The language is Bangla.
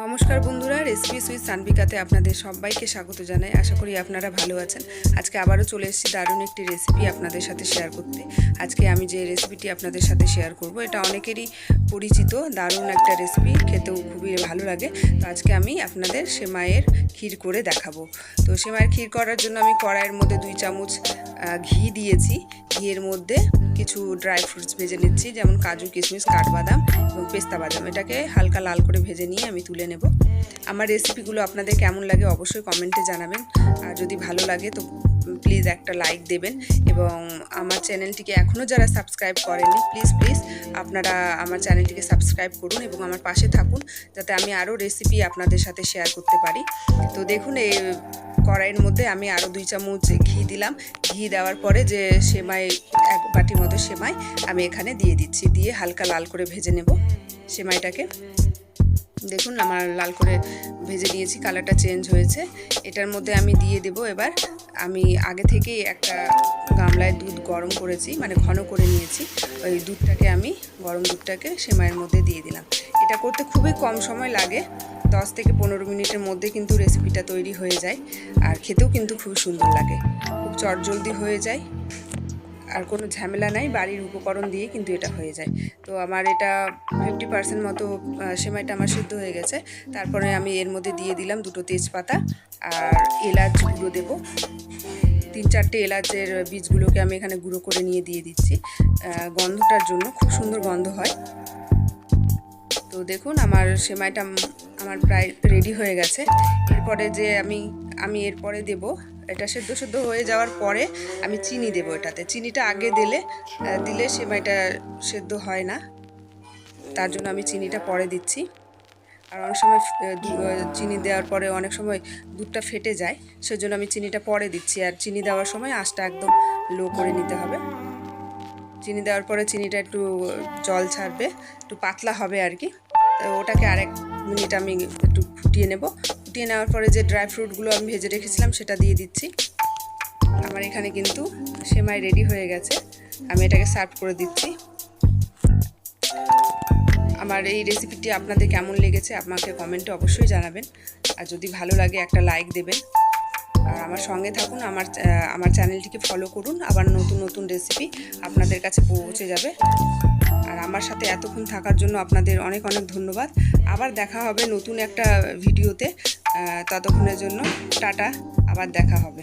নমস্কার বন্ধুরা রেসিপি সুইট সানবিকাতে আপনাদের সবাইকে স্বাগত জানাই। আশা করি আপনারা ভালো আছেন। আজকে আবারও চলে এসেছি দারুণ একটি রেসিপি আপনাদের সাথে শেয়ার করতে। আজকে আমি যে রেসিপিটি আপনাদের সাথে শেয়ার করব, এটা অনেকেরই পরিচিত, দারুণ একটা রেসিপি খেতেও খুবই ভালো লাগে। তো আজকে আমি আপনাদের সেমাইয়ের ক্ষীর করে দেখাবো। তো সেমাইয়ের ক্ষীর করার জন্য আমি কড়াইয়ের মধ্যে দুই চামচ ঘি দিয়েছি। ঘিয়ের মধ্যে কিছু ড্রাই ফ্রুটস ভেজে নিচ্ছি, যেমন কাজু, কিশমিশ, কাঠবাদাম এবং পেস্তা বাদাম। এটাকে হালকা লাল করে ভেজে নিয়ে আমি তুলে নেব। আমার রেসিপিগুলো আপনাদের কেমন লাগে অবশ্যই কমেন্টে জানাবেন। আর যদি ভালো লাগে তো প্লিজ একটা লাইক দেবেন এবং আমার চ্যানেলটিকে এখনও যারা সাবস্ক্রাইব করেননি প্লিজ প্লিজ আপনারা আমার চ্যানেলটিকে সাবস্ক্রাইব করুন এবং আমার পাশে থাকুন, যাতে আমি আরও রেসিপি আপনাদের সাথে শেয়ার করতে পারি। তো দেখুন এই কড়াইয়ের মধ্যে আমি আরও দুই চামচ ঘি দিলাম। ঘি দেওয়ার পরে যে সেমাই, এক বাটি মতো সেমাই আমি এখানে দিয়ে দিচ্ছি। দিয়ে হালকা লাল করে ভেজে নেব সেমাইটাকে। দেখুন, আমার লাল করে ভেজে নিয়েছি, কালারটা চেঞ্জ হয়েছে। এটার মধ্যে আমি দিয়ে দেব এবার। আমি আগে থেকেই একটা গামলায় দুধ গরম করেছি মানে ঘন করে নিয়েছি। ওই দুধটাকে আমি, গরম দুধটাকে সেমাইয়ের মধ্যে দিয়ে দিলাম। এটা করতে খুবই কম সময় লাগে। দশ থেকে পনেরো মিনিটের মধ্যে কিন্তু রেসিপিটা তৈরি হয়ে যায়। আর খেতেও কিন্তু খুব সুন্দর লাগে। খুব চটজলদি হয়ে যায়। আর কোনো ঝামেলা নাই, বাড়ির উপকরণ দিয়ে কিন্তু এটা হয়ে যায়। তো আমার এটা ফিফটি পার্সেন্ট মতো সেমাইটা আমার সিদ্ধ হয়ে গেছে। তারপরে আমি এর মধ্যে দিয়ে দিলাম দুটো তেজপাতা আর এলাচ গুঁড়ো দেবো। তিন চারটে এলাচের বীজগুলোকে আমি এখানে গুঁড়ো করে নিয়ে দিয়ে দিচ্ছি। গন্ধটার জন্য খুব সুন্দর গন্ধ হয়। তো দেখুন, আমার সেমাইটা, আমার প্রায় রেডি হয়ে গেছে। এরপরে যে আমি আমি এরপরে দেব এটা সেদ্ধ সেদ্ধ হয়ে যাওয়ার পরে আমি চিনি দেব এটাতে। চিনিটা আগে দিলে দিলে সেমাইটা সেদ্ধ হয় না। তার জন্য আমি চিনিটা পরে দিচ্ছি। আর অনেক সময় চিনি দেওয়ার পরে অনেক সময় দুধটা ফেটে যায়, সেজন্য আমি চিনিটা পরে দিচ্ছি। আর চিনি দেওয়ার সময় আঁচটা একদম লো করে নিতে হবে। চিনি দেওয়ার পরে চিনিটা একটু জল ছাড়বে, একটু পাতলা হবে আর কি। ওটাকে আরেক মিনিট আমি একটু ফুটিয়ে নেব। ফুটিয়ে নেওয়ার পরে যে ড্রাই ফ্রুটগুলো আমি ভেজে রেখেছিলাম, সেটা দিয়ে দিচ্ছি। আমার এখানে কিন্তু সেমাই রেডি হয়ে গেছে। আমি এটাকে সার্ভ করে দিচ্ছি। আমার এই রেসিপিটি আপনাদের কেমন লেগেছে, আমাকে কমেন্টে অবশ্যই জানাবেন। আর যদি ভালো লাগে, একটা লাইক দেবেন। আর আমার সঙ্গে থাকুন, আমার আমার চ্যানেলটিকে ফলো করুন। আবার নতুন নতুন রেসিপি আপনাদের কাছে পৌঁছে যাবে। আর আমার সাথে এতক্ষণ থাকার জন্য আপনাদের অনেক অনেক ধন্যবাদ। আবার দেখা হবে নতুন একটা ভিডিওতে ততক্ষণের জন্য টাটা আবার দেখা হবে।